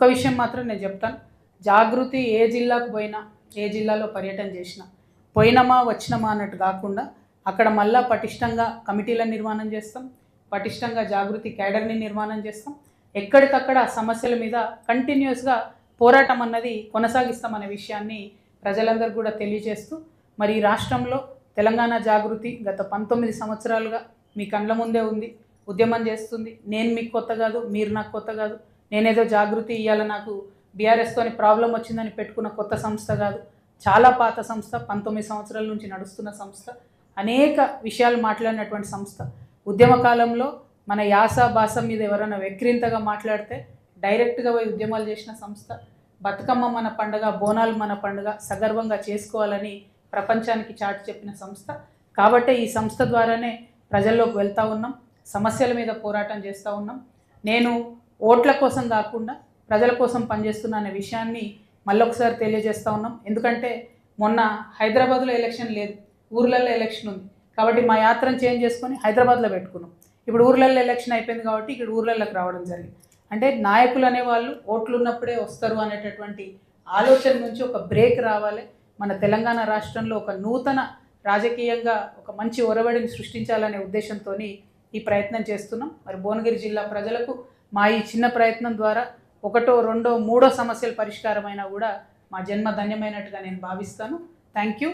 ఒక విషయం మాత్రం నేను చెప్తాను. జాగృతి ఏ జిల్లాకు పోయినా ఏ జిల్లాలో పర్యటన చేసినా పోయినమా వచ్చినమా అన్నట్టు కాకుండా అక్కడ మళ్ళా పటిష్టంగా కమిటీలను నిర్మాణం చేస్తాం. పటిష్టంగా జాగృతి క్యాడర్ని నిర్మాణం చేస్తాం. ఎక్కడికక్కడ సమస్యల మీద కంటిన్యూస్గా పోరాటం అన్నది కొనసాగిస్తామనే విషయాన్ని ప్రజలందరూ కూడా తెలియజేస్తూ మరి రాష్ట్రంలో తెలంగాణ జాగృతి గత పంతొమ్మిది సంవత్సరాలుగా మీ కండ్ల ముందే ఉంది ఉద్యమం చేస్తుంది. నేను మీకు కొత్త కాదు మీరు నాకు కొత్త కాదు. నేనేదో జాగృతి ఇవ్వాలి నాకు బీఆర్ఎస్తోని ప్రాబ్లం వచ్చిందని పెట్టుకున్న కొత్త సంస్థ కాదు. చాలా పాత సంస్థ పంతొమ్మిది సంవత్సరాల నుంచి నడుస్తున్న సంస్థ. అనేక విషయాలు మాట్లాడినటువంటి సంస్థ. ఉద్యమ కాలంలో మన యాస భాష మీద ఎవరైనా వ్యక్రింతగా మాట్లాడితే డైరెక్ట్గా పోయి ఉద్యమాలు చేసిన సంస్థ. బతుకమ్మ మన పండుగ బోనాలు మన పండుగ సగర్వంగా చేసుకోవాలని ప్రపంచానికి చాటి చెప్పిన సంస్థ. కాబట్టే ఈ సంస్థ ద్వారానే ప్రజల్లోకి వెళ్తూ ఉన్నాం. సమస్యల మీద పోరాటం చేస్తూ ఉన్నాం. నేను ఓట్ల కోసం కాకుండా ప్రజల కోసం పనిచేస్తున్నా అనే విషయాన్ని మళ్ళొకసారి తెలియజేస్తూ ఉన్నాం. ఎందుకంటే మొన్న హైదరాబాద్లో ఎలక్షన్ లేదు ఊర్లలో ఎలక్షన్ ఉంది. కాబట్టి మా యాత్రను చేంజ్ చేసుకొని హైదరాబాద్లో పెట్టుకున్నాం. ఇప్పుడు ఊర్లలో ఎలక్షన్ అయిపోయింది కాబట్టి ఇక్కడ ఊర్లలోకి రావడం జరిగింది. అంటే నాయకులు అనేవాళ్ళు ఓట్లు ఉన్నప్పుడే వస్తారు అనేటటువంటి ఆలోచన నుంచి ఒక బ్రేక్ రావాలి. మన తెలంగాణ రాష్ట్రంలో ఒక నూతన రాజకీయంగా ఒక మంచి ఒరవడిని సృష్టించాలనే ఉద్దేశంతో ఈ ప్రయత్నం చేస్తున్నాం. మరి భువనగిరి జిల్లా ప్రజలకు మా ఈ చిన్న ప్రయత్నం ద్వారా ఒకటో రెండో మూడో సమస్యల పరిష్కారమైనా కూడా మా జన్మ ధన్యమైనట్టుగా నేను భావిస్తాను. Thank you